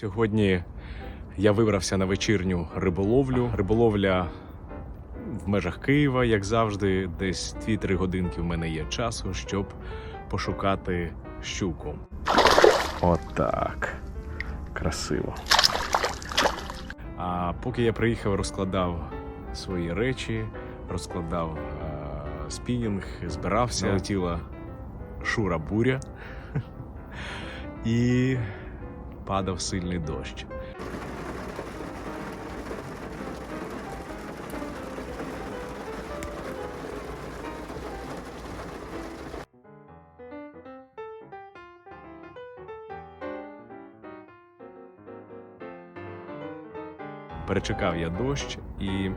Сьогодні я вибрався на вечірню риболовлю. Риболовля в межах Києва, як завжди, десь 2-3 годинки в мене є часу, щоб пошукати щуку. Отак. Красиво. А поки я приїхав, розкладав свої речі, розкладав е, спінінг, збирався. Летіла шура буря і падав сильний дощ. Перечекав я дощ і,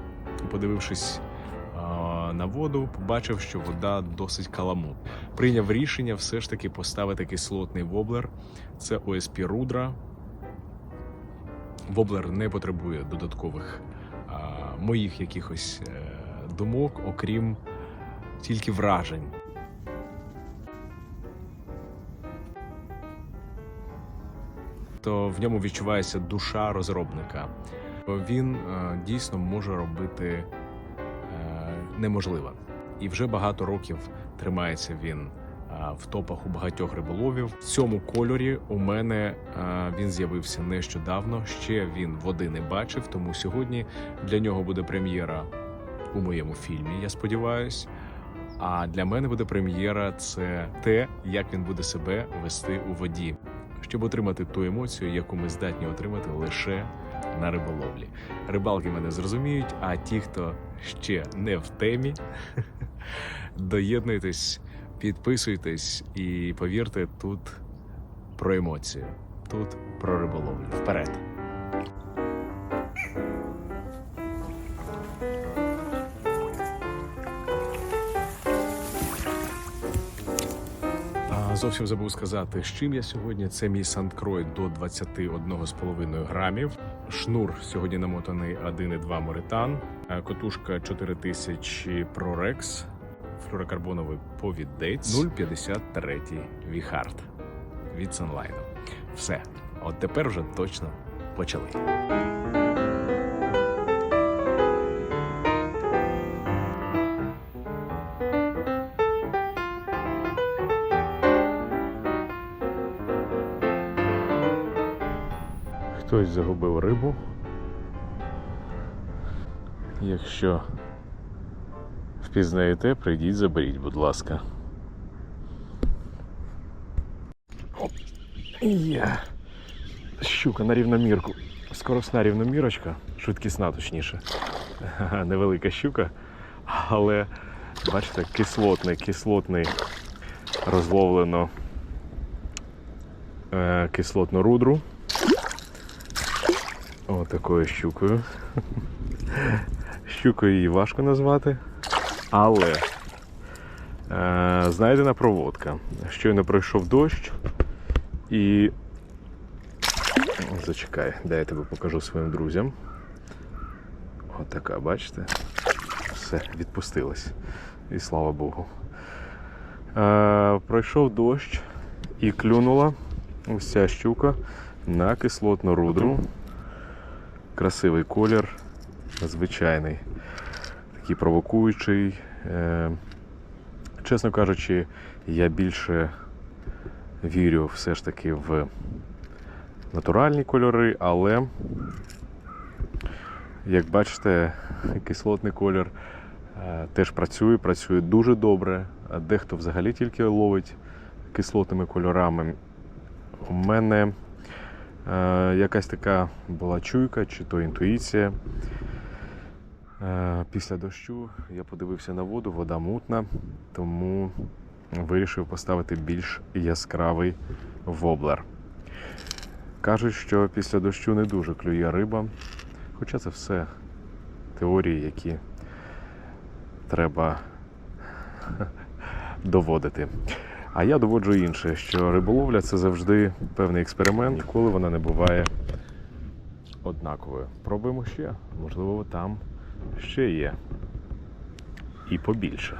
подивившись на воду, побачив, що вода досить каламут. Прийняв рішення все ж таки поставити кислотний воблер. Це ОСП Рудра. Воблер не потребує додаткових а, моїх якихось е, думок, окрім тільки вражень. То в ньому відчувається душа розробника. Він е, дійсно може робити неможливе. І вже багато років тримається він в топах у багатьох риболовів. В цьому кольорі у мене він з'явився нещодавно. Ще він води не бачив, тому сьогодні для нього буде прем'єра у моєму фільмі. Я сподіваюсь. А для мене буде прем'єра це те, як він буде себе вести у воді, щоб отримати ту емоцію, яку ми здатні отримати лише на риболовлі. Рибалки мене зрозуміють, а ті, хто ще не в темі, доєднуйтесь, підписуйтесь і повірте, тут про емоції, тут про риболовлю. Вперед! Зовсім забув сказати, з чим я сьогодні. Це мій Сандкрой до 21,5 грамів. Шнур сьогодні намотаний 1,2 Моритан, Е, котушка 4000 Prorex, флюрокарбоновий повідець 0,53 Віхард від Sunline. Все, от тепер вже точно почали. Хтось загубив рибу. Якщо впізнаєте, прийдіть, заберіть, будь ласка. Є. Щука на рівномірку. Скоросна рівномірочка, швидкісна точніше. Невелика щука, але бачите, кислотний, кислотний розловлено е, кислотну рудру. О, такою щукою. Щукою її важко назвати. Але е, знайдена проводка. Щойно пройшов дощ і. Зачекай, дай я тебе покажу своїм друзям. Отака, бачите? Все, відпустилась. І слава Богу. Е, пройшов дощ і клюнула ось щука на кислотну рудру. Красивий колір, звичайний, такий провокуючий. Е, чесно кажучи, я більше вірю все ж таки в натуральні кольори, але, як бачите, кислотний колір е, теж працює, працює дуже добре. Дехто взагалі тільки ловить кислотними кольорами. У мене якась така була чуйка чи то інтуїція. Е, після дощу я подивився на воду, вода мутна, тому вирішив поставити більш яскравий воблер. Кажуть, що після дощу не дуже клює риба, хоча це все теорії, які треба доводити. А я доводжу інше, що риболовля це завжди певний експеримент, ніколи вона не буває однаковою. Пробуємо ще. Можливо, там ще є. І побільше.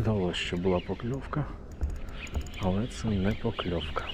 Здалося, що була покльовка, але це не покльовка.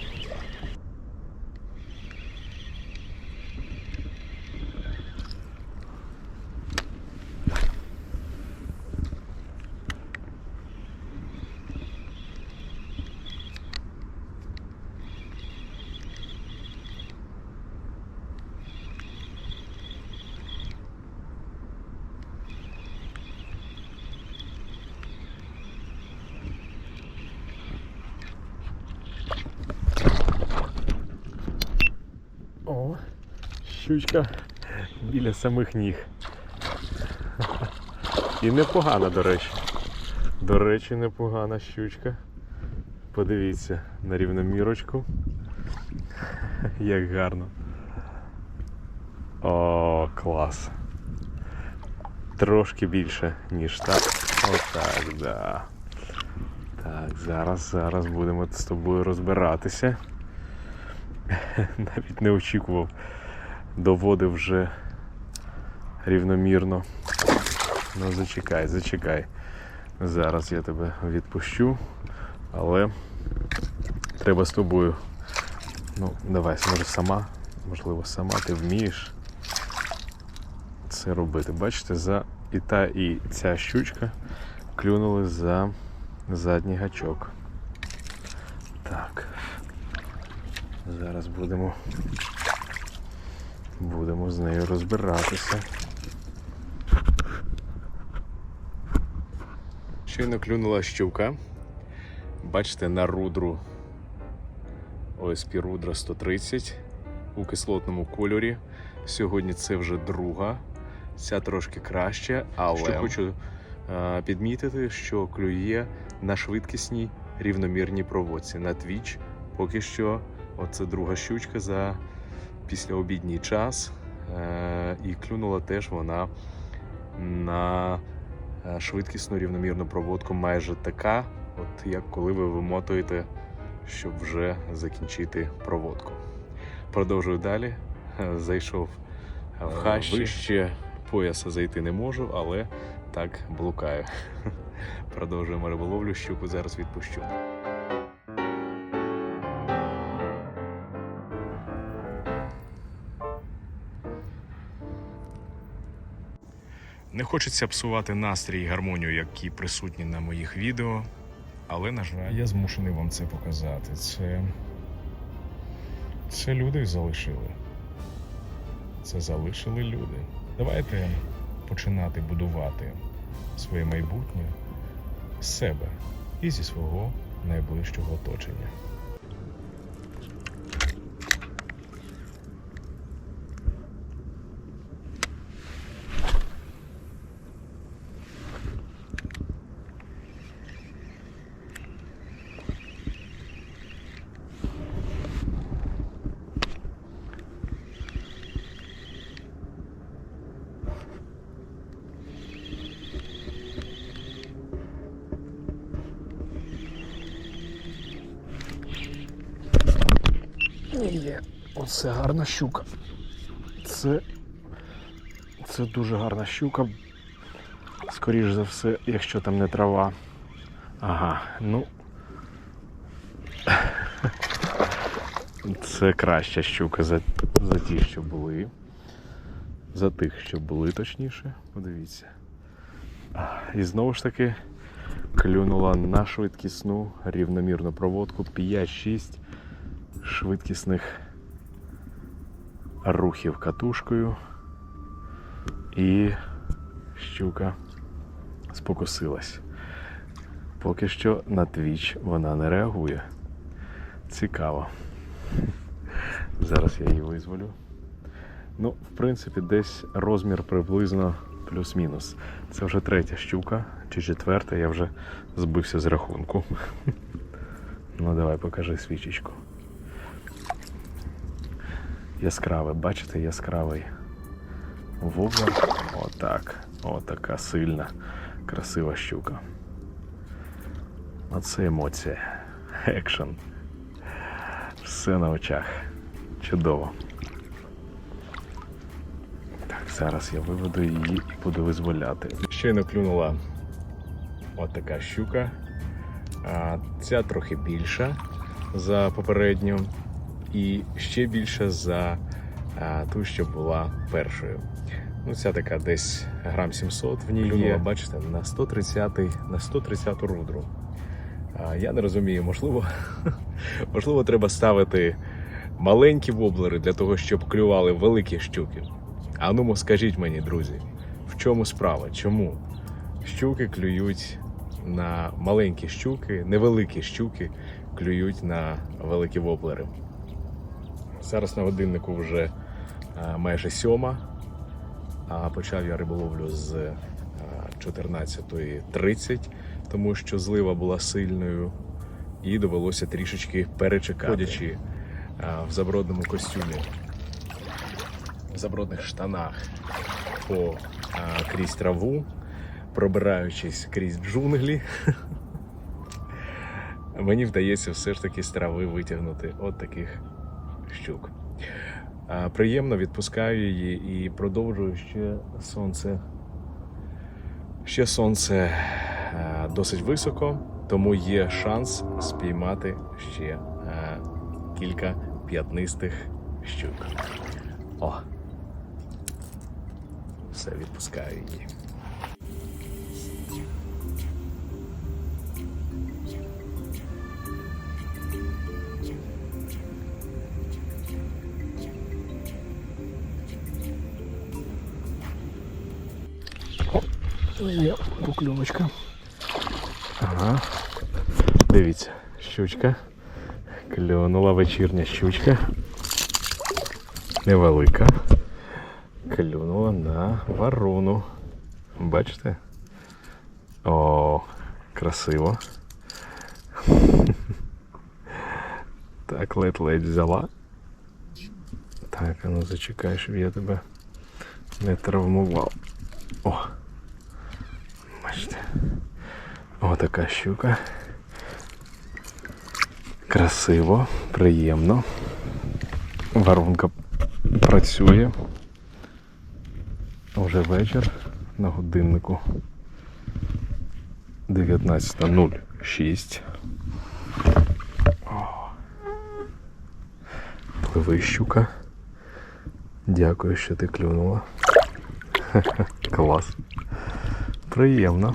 О, щучка біля самих ніг. І непогана, до речі. До речі, непогана щучка. Подивіться на рівномірочку. Як гарно. О, клас. Трошки більше, ніж так. Отак, да. Так, зараз, зараз будемо з тобою розбиратися. Навіть не очікував. Доводив вже рівномірно. Ну, зачекай, зачекай. Зараз я тебе відпущу, але треба з тобою. Ну, давай, може сама, можливо, сама ти вмієш це робити. Бачите, за і та, і ця щучка клюнули за задній гачок. Так. Зараз будемо будемо з нею розбиратися. Щойно клюнула щука. Бачите, на рудру ОСП Рудра 130 у кислотному кольорі. Сьогодні це вже друга, ця трошки краще, але що хочу е, підмітити, що клює на швидкісній рівномірній проводці на твіч. Поки що Оце друга щучка за післяобідній час. Е, і клюнула теж вона на е, швидкісну рівномірну проводку майже така, от як коли ви вимотуєте, щоб вже закінчити проводку. Продовжую далі. Е, Зайшов в хащі. Вище пояса зайти не можу, але так блукаю. Продовжуємо риболовлю, щуку зараз відпущу. Не хочеться псувати настрій і гармонію, які присутні на моїх відео, але, на жаль, я змушений вам це показати. Це, це люди залишили. Це залишили люди. Давайте починати будувати своє майбутнє з себе і зі свого найближчого оточення. Є, оце гарна щука. Це. Це дуже гарна щука. Скоріш за все, якщо там не трава. Ага, ну. Це краща щука за, за ті, що були. За тих, що були, точніше. Подивіться. І знову ж таки клюнула на швидкісну рівномірну проводку 5-6 швидкісних рухів катушкою, і щука спокусилась. Поки що на твіч вона не реагує. Цікаво. Зараз я її визволю. Ну, в принципі, десь розмір приблизно плюс-мінус. Це вже третя щука чи четверта, я вже збився з рахунку. Ну, давай покажи свічечку. Яскраве, бачите, яскравий воблер. Отак. Отака сильна, красива щука. Оце емоція. Екшен. Все на очах. Чудово. Так, зараз я виведу її і буду визволяти. Щойно клюнула От така щука. А, Ця трохи більша за попередню, і ще більша за а, ту, що була першою. Ну, ця така десь грам 700 в ній є, бачите, на 130 на 130 рудру. А, я не розумію, можливо, можливо, треба ставити маленькі воблери для того, щоб клювали великі щуки. А ну, скажіть мені, друзі, в чому справа? Чому щуки клюють на маленькі щуки, невеликі щуки клюють на великі воблери? Зараз на годиннику вже майже сьома, а почав я риболовлю з 14.30, тому що злива була сильною, і довелося трішечки перечекати, ходячи в забродному костюмі, в забродних штанах по крізь траву, пробираючись крізь джунглі. Мені вдається все ж таки з трави витягнути от таких щук. Приємно відпускаю її і продовжую ще сонце. Ще сонце досить високо, тому є шанс спіймати ще кілька п'ятнистих щук. О! Все відпускаю її. Покльовочка. Ага. Дивіться, щучка. Клюнула вечірня щучка. Невелика. Клюнула на ворону. Бачите? О, красиво. Так, ледь-ледь взяла. Так, а ну зачекай, щоб я тебе не травмував. О! Бачите. О, така щука. Красиво, приємно. Воронка працює. Вже вечір на годиннику 19.06. О. Пливи щука. Дякую, що ти клюнула. Клас. Приємно.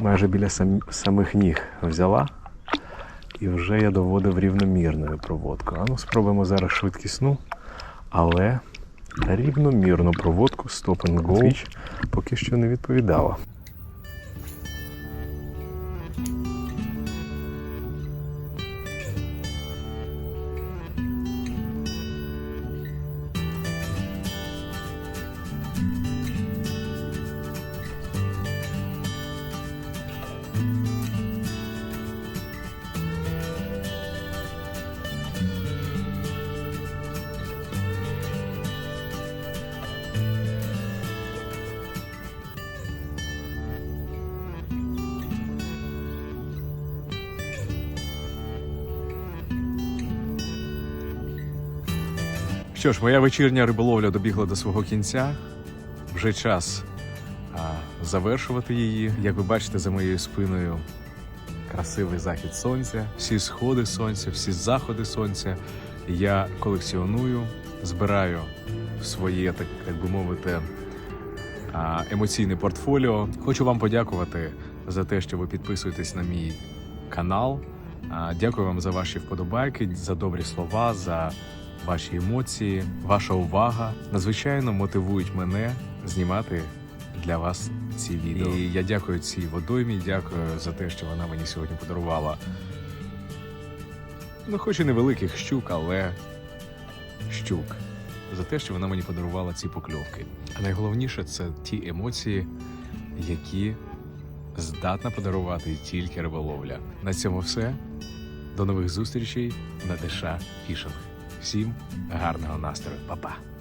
Майже біля сам... самих ніг взяла. І вже я доводив рівномірною проводкою. А ну спробуємо зараз швидкісну, але рівномірну проводку Stop and Go поки що не відповідала. Що ж, моя вечірня риболовля добігла до свого кінця. Вже час завершувати її. Як ви бачите, за моєю спиною красивий захід сонця, всі сходи сонця, всі заходи сонця. Я колекціоную, збираю своє, так, так би мовити, емоційне портфоліо. Хочу вам подякувати за те, що ви підписуєтесь на мій канал. Дякую вам за ваші вподобайки, за добрі слова, за ваші емоції, ваша увага надзвичайно мотивують мене знімати для вас ці відео. І я дякую цій водоймі, дякую за те, що вона мені сьогодні подарувала. Ну, хоч і невеликих щук, але щук. За те, що вона мені подарувала ці покльовки. А найголовніше це ті емоції, які здатна подарувати тільки риболовля. На цьому все. До нових зустрічей на Деша Фішинг. Всім гарного настрою, Па-па!